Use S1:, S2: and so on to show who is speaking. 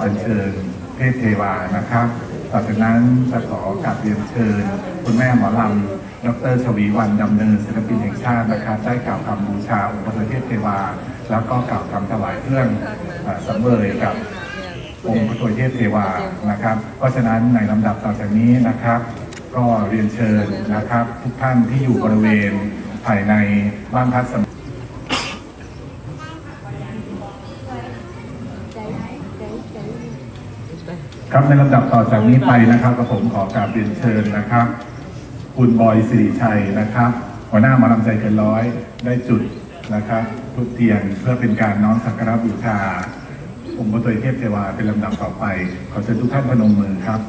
S1: ขอเชิญเทพเทวานะครับต่อจากนั้นจะขอกราบเรียนเชิญ คุณแม่หมอลำดรชวีวันดำเนินศิลปินแห่งชาตินะครับ ได้กล่าวคำบูชาองค์พระเทพเทวา แล้วก็กล่าวคำถวายเครื่องเอ่อสังเวยกับองค์พระถวเทพเทวานะครับ เพราะฉะนั้นในลำดับต่อจากนี้นะครับ ก็เรียนเชิญนะครับ ทุกท่านที่อยู่บริเวณภายในบ้านพักสำ ครับในลำดับต่อจากนี้ไปนะครับกระผมขอกราบเรียนเชิญนะครับ คุณบอยสิริชัยนะครับหัวหน้ามาลำใจเกินร้อยได้จุดนะครับทุกเตียงเพื่อเป็นการน้อมสักการะบูชาองค์พระตัวเทพเทวาเป็นลำดับต่อไป ขอเชิญทุกท่านพนมมือครับ